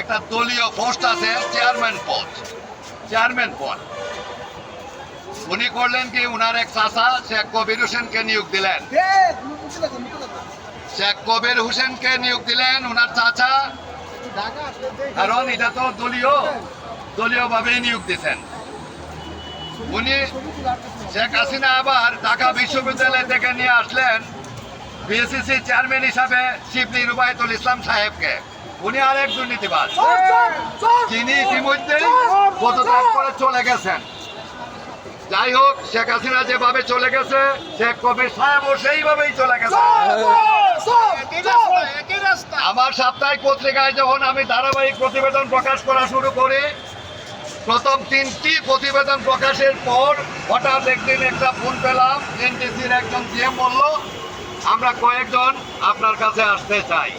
একটা দলীয় পোস্ট আছে চেয়ারম্যান পোস্ট চেয়ারম্যান পদ। উনি করলেন কি উনার এক চাচা শেখ কবির হোসেনকে নিয়োগ দিলেন। শেখ কবির হোসেনকে নিয়োগ দিলেন উনার চাচা। কারণ এটা তো দলীয় দলীয় ভাবেই নিয়োগ দিতেন। উনি শেখ হাসিনা আবার ঢাকা বিশ্ববিদ্যালয় থেকে নিয়ে আসলেন বিএসসিসি চেয়ারম্যান হিসাবে শিবলি রুবায়তুল ইসলাম সাহেবকে। উনি আরেক দুর্নীতিবাজ। যিনি ইতিমধ্যে পদত্যাগ করে চলে গেছেন। যাই হোক শেখ হাসিনা যেভাবে চলে গেছে শেখ কবির সাহেবও সেইভাবেই চলে গেছে। আমার সাপ্তাহিক পত্রিকায় যখন আমি ধারাবাহিক প্রতিবেদন প্রকাশ করা শুরু করি প্রথম তিনটি প্রতিবেদন প্রকাশের পর হঠাৎ একদিন একটা ফোন পেলাম এনটিসির একজন জিএম বলল আমরা কয়েকজন আপনার কাছে আসতে চাই।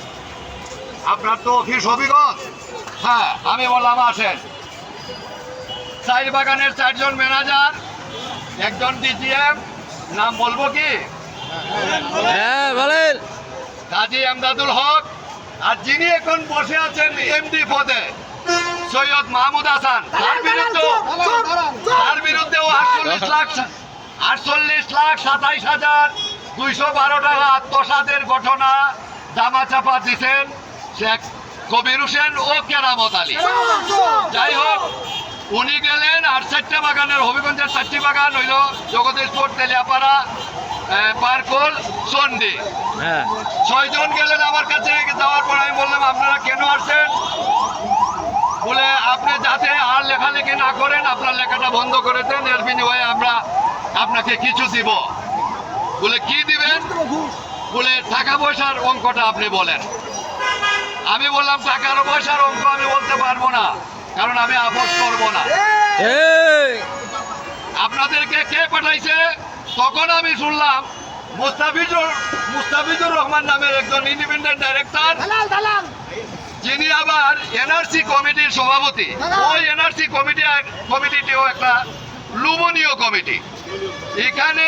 আপনার তো অফিস হবিগঞ্জ। হ্যাঁ আমি বললাম আসেন। চাইর বাগানের চারজন ম্যানেজার একজন ডিজিএম নাম বলব কি? হ্যাঁ বলেন। কাজী আমদাদুল হক আর যিনি এখন বসে আছেন এমডি পদে সৈয়দ মাহমুদ হাসান। তার বিরুদ্ধে তার বিরুদ্ধেও আটচল্লিশ লাখ আটচল্লিশ লাখ সাতাইশ হাজার দুইশো বারো টাকা আত্মসাদের ঘটনা জামা চাপা দিচ্ছেন শেখ কবির হোসেন ও কেরামত আলী। যাই হোক উনি গেলেন আর চারটে বাগানের হবিগঞ্জের চারটি বাগান হইল জগদীশপুর তেলিয়াপাড়া পার্কল চন্ডী হ্যাঁ। ছয়জন গেলেন আমার কাছে যাওয়ার পর আমি বললাম আপনারা কেন আসছেন? বলে আপনি যাতে আর লেখালেখি না করেন আপনার লেখাটা বন্ধ করে দেন এর বিনিময়ে আমরা আপনাকে কিছু দিব। বলে কি দিবেন? বলে টাকা পয়সার অঙ্কটা আপনি বলেন। আমি বললাম টাকার পয়সার অঙ্ক আমি বলতে পারব না কারণ আমি আপোষ করব না। আপনাদেরকে কে পাঠাইছে? তখন আমি শুনলাম মুস্তাফিজুর মুস্তাফিজুর রহমান নামের একজন ইন্ডিপেন্ডেন্ট ডাইরেক্টর যিনি আবার এনআরসি কমিটির সভাপতি। ওই এনআরসি কমিটি কমিটিটিও একটা লুবনীয় কমিটি। এখানে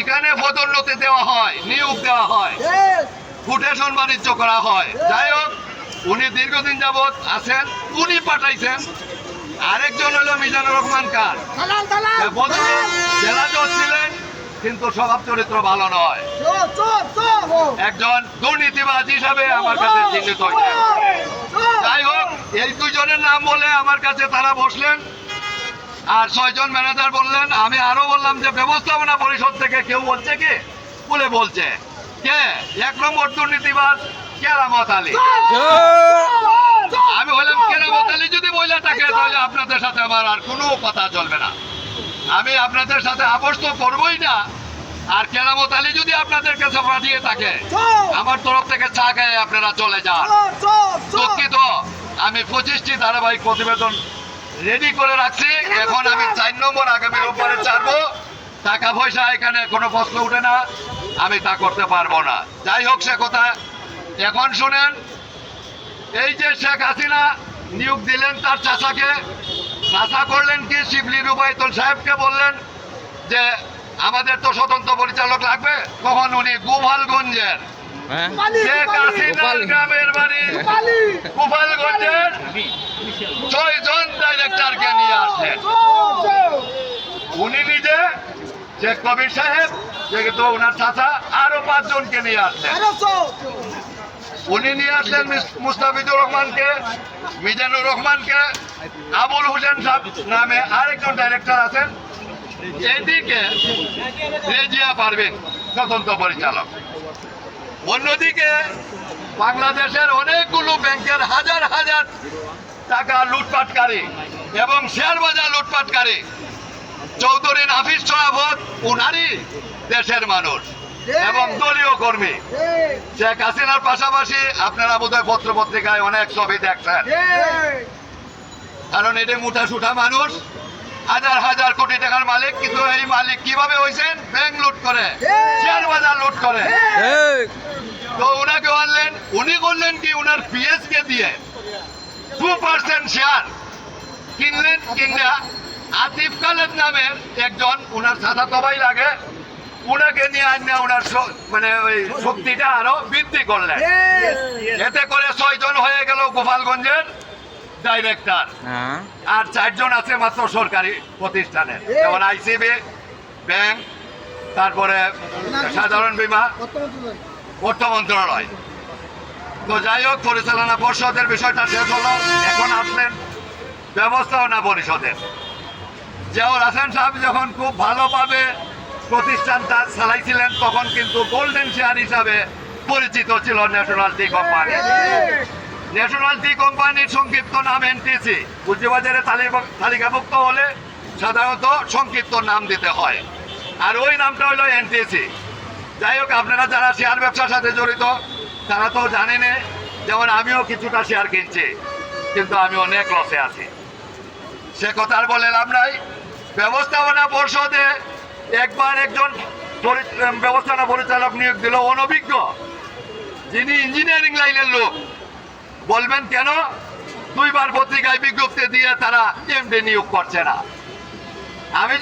এখানে পদোন্নতি দেওয়া হয় নিয়োগ দেওয়া হয়। ফুটেশন বাণিজ্য করা হয়। যাই হোক উনি দীর্ঘদিন যাবৎ আছেন উনি পাঠাইছেন। আরেকজন হলো মিজানুর রহমান খান। জেলা জজ ছিলেন কিন্তু স্বভাব চরিত্র ভালো নয়। একজন দুর্নীতিবাজ হিসাবে আমার কাছে চিহ্নিত যাই হোক এই দুজনের নাম বলে আমার কাছে তারা বসলেন আর ছয়জন ম্যানেজার বললেন আমি আরও বললাম যে ব্যবস্থাপনা পরিষদ থেকে কেউ বলছে কি? বলে বলছে। কে? এক নম্বর দুর্নীতিবাজ কেরামত আলী। আমি বললাম কেরামত আলী যদি বইলে থাকে তাহলে আপনাদের সাথে আমার আর কোনো কথা চলবে না। আমি আপনাদের সাথে আপোষ তো করবোই না। আর কেরামত আলী যদি আপনাদের কাছে পাঠিয়ে থাকে আমার তরফ থেকে চা খেয়ে আপনারা চলে যান। দুঃখিত আমি পঁচিশটি ধারাবাহিক প্রতিবেদন রেডি করে রাখছি। এখন আমি চার নম্বর আগামী রোববারে ছাড়বো টাকা পয়সা এখানে কোনো প্রশ্ন উঠে না। আমি তা করতে পারব না। যাই হোক সে কথা এখন শুনেন এই যে শেখ হাসিনা নিয়োগ দিলেন তার চাচাকে চাচা করলেন কি? শিবলি রুবাইতুল সাহেবকে বললেন যে আমাদের তো স্বতন্ত্র পরিচালক লাগবে। তখন উনি গোপালগঞ্জের হ্যাঁ? শেখ হাসিনার গোপাল- গ্রামের বাড়ি গোপালগঞ্জের ছয়জন ডাইরেক্টরকে নিয়ে আসলেন। উনি নিজে শেখ কবির সাহেব যেহেতু ওনার চাচা আরও পাঁচজনকে নিয়ে আসলেন। উনি নিয়ে আসলেন মিস- মুস্তাফিজুর রহমানকে, মিজানুর রহমানকে, আবুল হোসেন নামে আরেকজন ডাইরেক্টর আছেন। এদিকে রেজিয়া পারবেন স্বতন্ত্র পরিচালক। অন্যদিকে বাংলাদেশের অনেকগুলো ব্যাংকের হাজার হাজার টাকা লুটপাটকারী এবং শেয়ার বাজার লুটপাটকারী চৌধুরী নাফিস সরাফত উনারই দেশের মানুষ এবং দলীয় কর্মী। শেখ হাসিনার পাশাপাশি আপনারা বোধহয় পত্র পত্রিকায় অনেক ছবি দেখছেন। কারণ এটি মুঠা সুঠা মানুষ হাজার হাজার কোটি টাকার মালিক কিন্তু এই মালিক কীভাবে হয়েছেন ব্যাংক লুট করে শেয়ার বাজার লুট করে। তো ওনাকে আনলেন উনি করলেন কি? ওনার পিএস কে দিয়ে টু পার্সেন্ট শেয়ার কিনলেন কিনা আতিফ খালেদ নামের একজন ওনার সাদা তবাই লাগে। উনাকে নিয়ে আন্য ওনার শ- মানে ওই শক্তিটা আরও বৃদ্ধি করলেন। এতে করে ছয়জন হয়ে গেল গোপালগঞ্জের ডাইরেক্টর হ্যাঁ। আর চারজন আছে মাত্র সরকারি প্রতিষ্ঠানের যেমন আইসিবি ব্যাংক তারপরে সাধারণ বীমা অর্থ মন্ত্রণালয়। তো যাই হোক পরিচালনা পর্ষদের বিষয়টা শেষ হলো। এখন আসলেন ব্যবস্থাপনা পরিষদের। জিয়াউল হাসান সাহেব যখন খুব ভালোভাবে প্রতিষ্ঠানটা চালাইছিলেন, তখন কিন্তু গোল্ডেন শেয়ার হিসাবে পরিচিত ছিল national tea company national tea কোম্পানির সংক্ষিপ্ত নাম এনটিসি পুঁজিবাজারে তালিকাভুক্ত হলে সাধারণত সংক্ষিপ্ত নাম দিতে হয়। আর ওই নামটা হলো এনটিসি যাই হোক, আপনারা যারা শেয়ার ব্যবসার সাথে জড়িত, তারা তো জানেন যেমন আমিও কিছুটা শেয়ার কিনছি, কিন্তু আমি অনেক লসে আছি। সে কথা আর বলে লাভ নাই। ব্যবস্থাপনা পর্ষদে একবার একজন ব্যবস্থাপনা পরিচালক নিয়োগ দিল, অনভিজ্ঞ। যিনি ইঞ্জিনিয়ারিং লাইনের লোক। বলবেন, কেন? দুইবার পত্রিকায় বিজ্ঞপ্তি দিয়ে তারা এমডি নিয়োগ করছে না। আমি